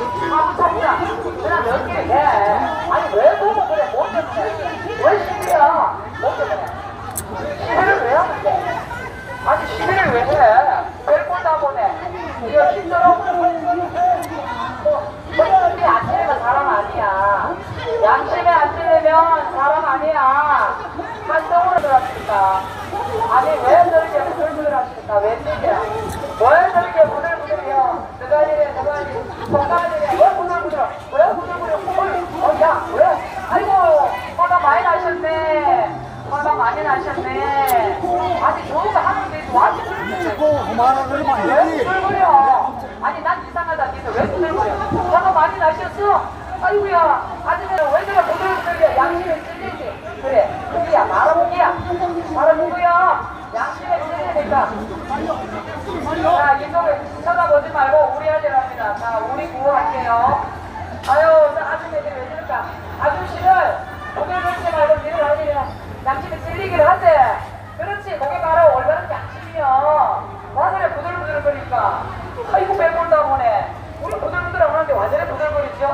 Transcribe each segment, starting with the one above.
아. 그냥 몇 개, 해. 아니, 왜 보고 그래? 뭐 때문에? 왜 시비야? 뭐 때문에? 시비를 왜 하는데? 아니, 시비를 왜 해? 별꼴 다 보네. 이거 힘들어? 뭐, 양심에 안 지내면 사람 아니야. 양심에 안 지내면 사람 아니야. 한동으로 들었으니까. 아니, 왜 저렇게 부들부들 하십니까? 웬일이야? 왜 저렇게 부들 부들이요? 누가 이래, 누가 이래, 누가 이래, 왜 부들부들? 왜 부들부들? 어, 야, 왜? 아이고, 화가 많이 나셨네. 화가 많이 나셨네. 아니, 좋은 거 하는데 와지 뭐 그만하는 걸왜 말이지. 부들거려? 아니 난 이상하다 니는 왜 부들거려? 화가 많이 나셨어? 아이고야 아줌마는 왜 저래 부들부들이야 양심에 찔리지? 그래 그게야 말아보기야 말아보고요 양심에 찔리니까 자 이쪽에 쳐다보지 말고 우리 하려 합니다. 자 우리 구호할게요. 아유 저 아줌마들이 왜 저럴까? 아저씨를 부들거리지 말고 니를 하려면 양심에 찔리기를 하재 그렇지 그게 바로 올바른 양심이요. 와서래 부들부들거리니까. 아이고 배불다 보네. 우리 부들부들하고 하는데 완전히 부들거리죠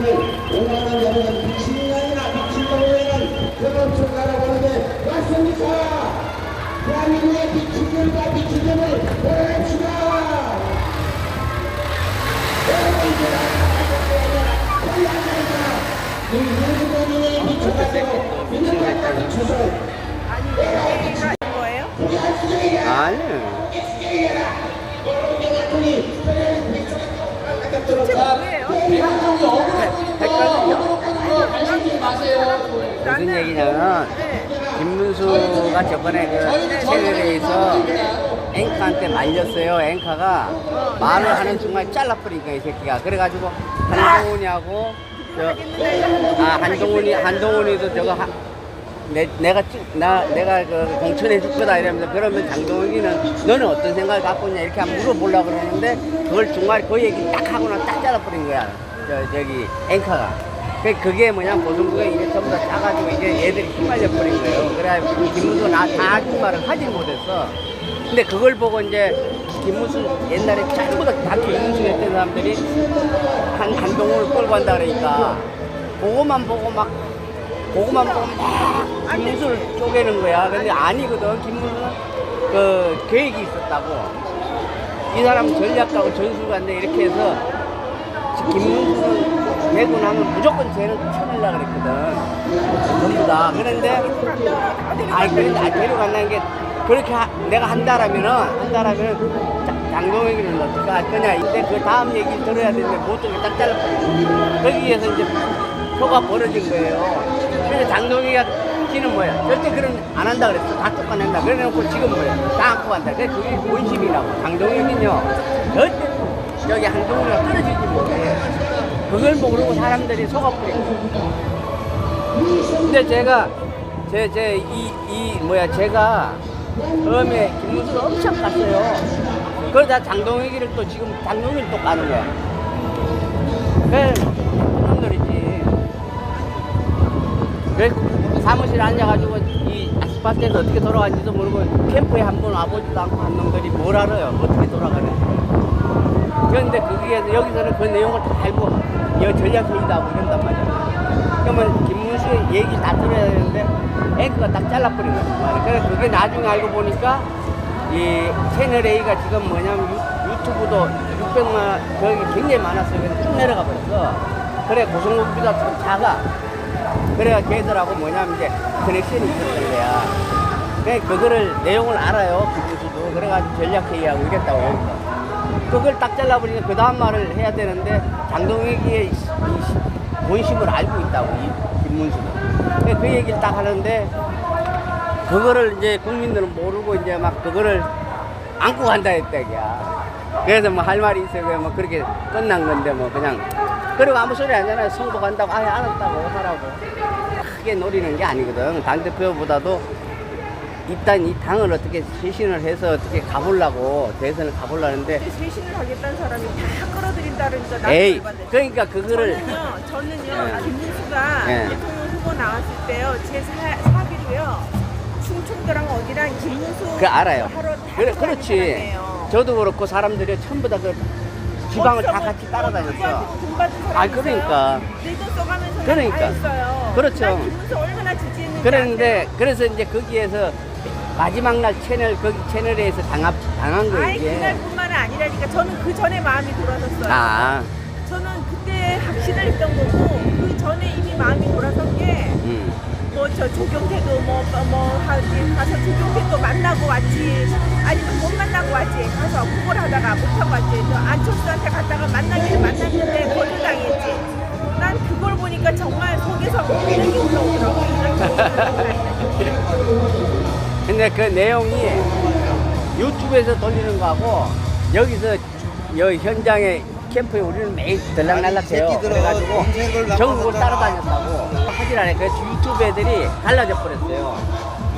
윤석열을 오만한 여러분 미친년이나 미친놈이라는 그런 가라고 하는데 맞습니까? 대한민국의 미친년과 미친년을 보냅시다! 이 윤석열에 미쳐가지고 민주당과 미쳐서 거예요? 아니요. 무슨 얘기냐면 김문수가 저번에 그 채널에서 앵커한테 말렸어요. 앵커가 말을 하는 순간 잘라버리니까 이 새끼가 그래가지고 한동훈이하고 저 아 한동훈이 한동훈이도 저거 하, 내, 내가 찍, 나, 내가 그 공천해 줄 거다 이러면서 그러면 장동혁이는 너는 어떤 생각을 갖고 있냐 이렇게 한번 물어보려고 그러는데 그걸 중간에 그 얘기 딱 하고는 딱 잘라버린 거야. 저, 저기 앵커가. 그- 그게 뭐냐 고등부가 이게 전부 다 짜가지고 이제 얘들이 휘말려 버린 거예요. 그래가지고 김문수 나다 할 말을 하지 못했어. 근데 그걸 보고 이제 김무수 옛날에 전부 다 김무수 했던 사람들이 한 한동훈을 끌고 간다 그러니까 그거만 보고 막 그거만 보고 막 김무수를 쪼개는 거야. 근데 아니거든. 김무수는 그 계획이 있었다고. 이 사람 전략가고 전술가인데 이렇게 해서 김문수는 되고 나면 무조건 쟤는 쳐내려고 그랬거든. 전부 다. 그런데, 아니, 그런데, 아, 데려간다는 게, 그렇게 하- 내가 한다라면은, 한다라면은, 자- 장동혁이는 어떻게 할 거냐. 근데 그 다음 얘기를 들어야 되는데, 못 듣고 딱 잘라버려. 거기에서 이제 표가 벌어진 거예요. 그래서 장동혁이가 키는 뭐야? 절대 그런 안 한다 그랬어. 다 똑같낸다. 그래 놓고 지금 뭐야? 다 안고 간다. 그게 그게 본심이라고. 장동혁은요, 절대 여기 한동훈이가 떨어지지 못해. 그걸 모르고 사람들이 속아버리고. 근데 제가, 제, 제, 이, 이, 뭐야, 제가 처음에 김문수를 엄청 갔어요. 그러다 장동혁이를 또 지금 장동혁을 또 까는 거야. 그래, 놈들이지. 그래, 사무실에 앉아가지고 이 아스팔트에서 어떻게 돌아가는지도 모르고 캠프에 한 번 와보지도 않고 한 놈들이 뭘 알아요? 어떻게 돌아가는지. 그런데 거기에서 여기서는 그 내용을 다 알고 여 전략회의다 하고 이런단 말이야. 그러면 김문수의 얘기 다 들어야 되는데 앵커가 딱 잘라버린 거야. 그래서 그게 나중에 알고 보니까 이 채널 A가 지금 뭐냐면 유, 유튜브도 600만 거기 굉장히 많았어요. 그래서 쭉 내려가 버렸어. 그래 고성급비가 좀 작아. 그래가 걔들하고 뭐냐면 이제 커넥션이 있었던 거야. 그래 그거를 내용을 알아요. 김문수도 그래가지고 전략회의하고 이랬다고 해요. 그걸 딱 잘라버리니까 그 다음 말을 해야 되는데 장동혁이의 본심을 알고 있다고 이 김문수는. 그래, 그 얘기를 딱 하는데 그거를 이제 국민들은 모르고 이제 막 그거를 안고 간다 했다 이야 그래서 뭐 할 말이 있어요. 뭐 그렇게 끝난 건데 뭐 그냥. 그리고 아무 소리 안 하잖아요. 성도 간다고. 아예 알았다고. 하라고. 크게 노리는 게 아니거든. 당대표보다도 일단 이 당을 어떻게 쇄신을 해서 어떻게 가보려고 대선을 가보려는데 쇄신을 하겠다는 사람이 다 끌어들인다 그러니까 나도 에이 열받네. 그러니까 그거를 저는요, 저는요, 김문수가 예. 대통령 후보 나왔을 때요, 제 사, 사기로요, 충청도랑 어디랑 김문수 그 알아요. 하러 다 그래, 돌아다니는 그렇지. 사람이에요. 저도 그렇고 사람들이 전부 다 그 지방을 다뭐 같이 따라다녔어. 사람 아, 그러니까. 내돈 써가면서 그러니까. 그렇죠. 난 김문수 얼마나 지지했는지 그랬는데? 그래서 이제 거기에서 마지막 날 채널 거기 채널에서 당합 당한 거예요 아니 이게. 그날뿐만 아니라니까. 저는 그 전에 마음이 돌아섰어요. 아, 저는 그때 확신을 했던 거고 그 전에 이미 마음이 돌아선 게 음. 뭐저 조경태도 뭐 뭐 하지 가서 조경태도 만나고 왔지. 아니면 못 만나고 왔지. 가서 그걸 하다가 못 하고 왔지. 저 안철수한테 갔다가 만나기를 만났는데 거절당했지. 난 그걸 보니까 정말 속에서 이런 게 올라오더라고 근데 그 내용이 유튜브에서 돌리는 거하고 여기서 여기 현장에 캠프에 우리는 매일 들락날락해요. 그래가지고 전국을 따라다녔다고 하질 않아요. 그래서 유튜브 애들이 달라져 버렸어요.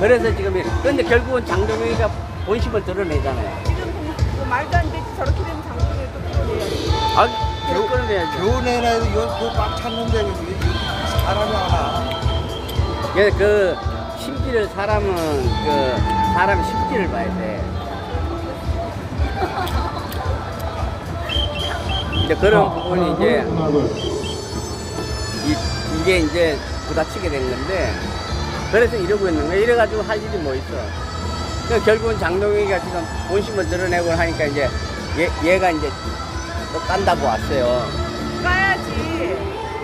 그래서 지금 이- 근데 결국은 장동혁이가 본심을 드러내잖아요. 지금 그 말도 안 되지 저렇게 되면 장동에 또 아, 계속 끌어내야죠. 교내라도 요꽉 찼는데 이게 사람이 하나 그래서 그 심지를 사람은 그 사람 심지를 봐야 돼. 이제 그런 부분이 이제 이, 이게 이제 부딪히게 된 건데 그래서 이러고 있는 거야. 이래가지고 할 일이 뭐 있어. 그 결국은 장동혁이가 지금 본심을 드러내고 하니까 이제 얘, 얘가 이제 또 깐다고 왔어요. 까야지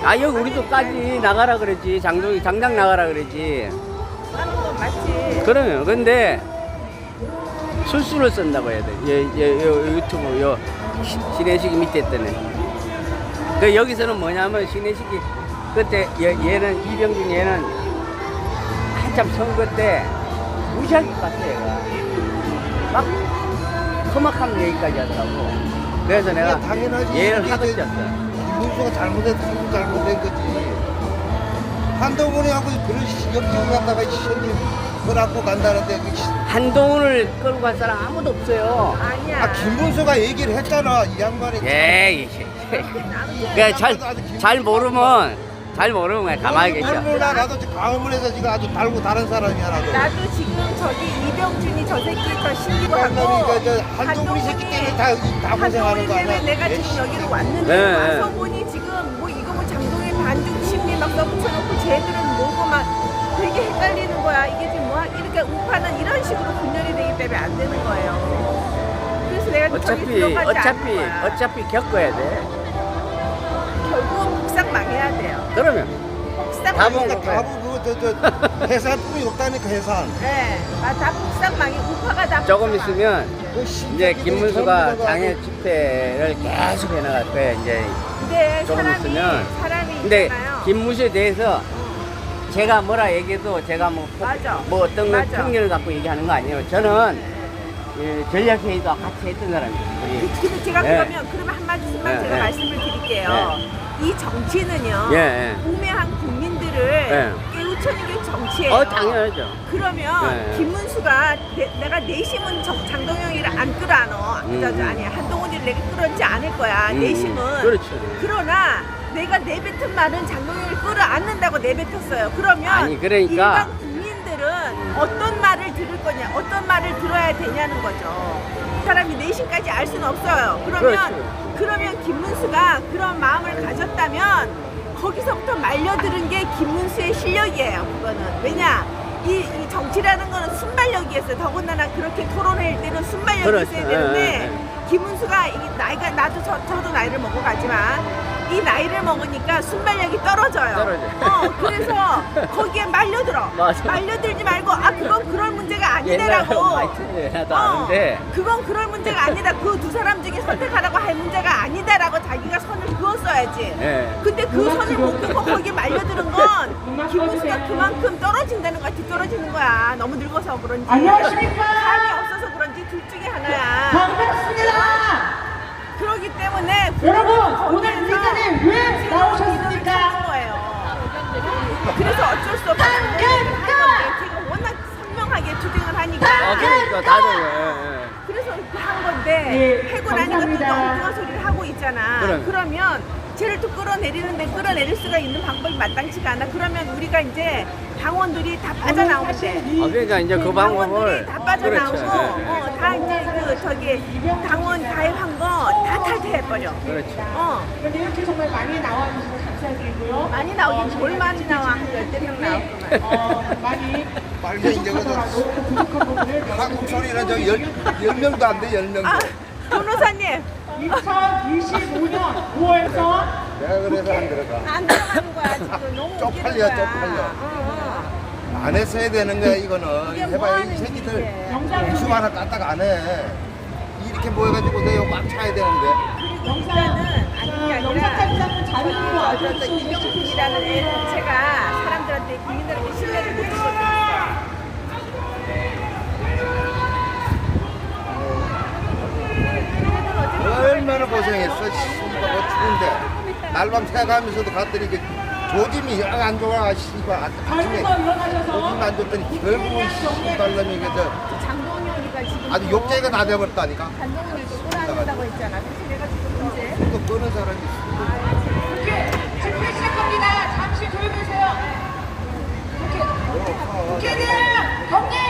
아 여기 우리도 까지 나가라 그러지 장동이 장장 나가라 그러지 까는 건 맞지 그러면 근데 술수를 쓴다고 해야 돼. 예, 예, 요 유튜브 요 시- 신혜식이 밑에 때는. 그 여기서는 뭐냐면 신혜식이 그때 얘, 얘는 이병준 얘는 한참 선거 때 무시하게 갔어 얘가. 막 험악한 얘기까지 하더라고. 그래서 내가 당연하지 얘를 이게 하고 이제 쪘어. 문수가 잘못했으면 잘못된 거지 한동훈이 하고 그런 역적을 갖다가 시험이 그갖고 간다는데 그 시- 한동훈을 끌고 갈 사람 아무도 없어요. 아니야 아 김문수가 얘기를 했잖아 이 양반이 에이. 그잘잘 모르면 잘 모르면 그냥 가만히 계셔. 몰라 나도 지금 강화문에서 지금 아주 달고 다른 사람이야 나도 나도 지금 저기 이병준이 저 새끼 저 신기고 하고 그, 저 한동훈이 새끼 때문에 다, 다 고생하는 한동훈이 거 때문에? 내가 예, 지금 여기로 왔는데 네, 와서 네. 보니 지금 뭐 이거 뭐 장동의 반죽 심리 막 써붙여놓고 쟤들은 뭐고 막 되게 헷갈리는 거야. 이게 지금 뭐 이렇게 우파는 이런 식으로 분열이 되기 때문에 안 되는 거예요. 그래서 내가 어차피 어차피. 어차피 겪어야 돼. 결국은 복상 망해야 돼요. 그러면 복상 다 망해야. 돼요. 다부 그거 저, 저 해산품이 없다니까 해산. 네, 아, 다 복상 망해. 우파가 다 조금 망해. 있으면 그 이제 신자들이 김문수가 전부 다 장애 집회를 계속 해나갈 거야 이제 근데 조금 사람이 있으면. 사람이 근데 있잖아요. 김문수에 대해서 제가 뭐라 얘기해도 제가 뭐, 꼭 맞아. 뭐 어떤 걸 맞아. 편견을 갖고 얘기하는 거 아니에요. 저는 이 전략회의도 같이 했던 사람이에요. 근데 제가 네. 그러면 그러면 한 말씀만 네, 제가 네. 말씀을 드릴게요. 이 정치는요. 예, 예. 우매한 국민들을 네. 깨우치는 게 정치예요. 어 당연하죠. 그러면 네. 김문수가 내, 내가 내심은 정- 장동영이를 안 끌어안어. 음, 음. 아니 한동훈이를 내가 끌어안지 않을 거야. 음, 내심은. 그렇죠. 그러나 내가 내뱉은 말은 장동영을 끌어안는다고 내뱉었어요. 그러면 아니, 그러니까. 일반 국민들은 어떤 말을 들을 거냐, 어떤 말을 들어야 되냐는 거죠. 사람이 내심까지 알 수는 없어요. 그러면 그렇죠. 그러면 김문수가 그런 마음을 가졌다면 거기서부터 말려드는 게 김문수의 실력이에요. 그거는 왜냐? 이, 이 정치라는 거는 순발력이었어요. 더군다나 그렇게 토론할 때는 순발력이 그렇죠. 있어야 되는데 예, 예. 김문수가 이 나이가 나도 저, 저도 나이를 먹어가지만 이 나이를 먹으니까 순발력이 떨어져요. 떨어져요. 어, 그래서 거기에 말려들어. 맞아. 말려들지 말고 아 그건 그럴 문제가 틀려요. 나도 아는데. 그건 그럴 문제가 아니다. 그 두 사람 중에 선택하라고 할 문제가 아니다라고 자기가 선을 그었어야지. 예. 근데 그 선을 못 긋고 거기에 말려드는 건 김문수가 그만큼 떨어진다는 거야. 뒤떨어지는 거 야. 너무 늙어서 그런지. 안녕하십니까? 감이 없어서 그런지 둘 중에 하나야. 반갑습니다. 그렇기 때문에 여러분 오늘 이 자리에 왜 나오셨습니까? 거예요. 그래서 어쩔 수 없이 건데 제가 워낙 선명하게 주장을 하니까. 어 그러니까 다들 예, 예. 그래서 이렇게 한 건데 예, 해고 나니까 또 감사합니다. 엉뚱한 소리를 하고 있잖아. 그럼. 그러면 쟤를 또 끌어내리는데 끌어내릴 수가 있는 방법이 마땅치가 않아. 그러면 우리가 이제 당원들이 다 빠져나오면 돼. 아 그러니까 이제 그 방법을 당원들이 다 빠져나오고 그렇죠. 예, 예. 어, 다 이제 그 저기 당원 가입한 거 다 탈퇴해버려. 그렇죠. 어 이렇게 정말 많이 나와주셔서 감사드리고요. 많이 나오긴 뭘 많이 나와 한 열대 명 나왔구만. 어, 많이 빨리 이제 그 부족하더라도 그 부족한 부분을 한국 소리는 저 열, 열 명도 안 돼, 열 명도. 아 변호사님 2025년 5월서 내가 그래서 안 들어가. 안 들어가는 거야 지금 너무 웃기는 쪽팔려, 거야. 쪽팔려. 어, 어. 안 했어야 되는 거야, 이거는. 이게 뭐 해봐야 하는 이 새끼들. 공수 하나 까딱 안 해. 이렇게 모여가지고 내가 꽉 차야 되는데. 일단은 게 아니라 영상까지 잡고 자료로 어떤 이명국이라는 애 자체가 사람들한테 국민들한테 신뢰를 못 주거든요. 얼마나 고생했어, 씨발, 뭐 죽은데. 날밤 새가면서도 갔더니 그 조짐이 영 안 좋아, 씨발. 아- 아침에 조짐 안 좋더니 결국은 씨발 놈이 이게 저 장동윤이가 지금 아주 욕쟁이가 다 돼버렸다니까. 장동윤을 또 끌어안는다고 했잖아. 그래서 내가 지금 이제 또 끄는 사람이 있어. 국회 집회 시작합니다. 잠시 조용히 계세요. 국회 국회는 경례.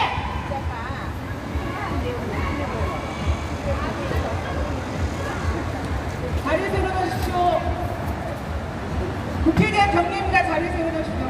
자리에서 일어나십시오. 국회에 대한 경례입니다. 자리에서 일어나십시오.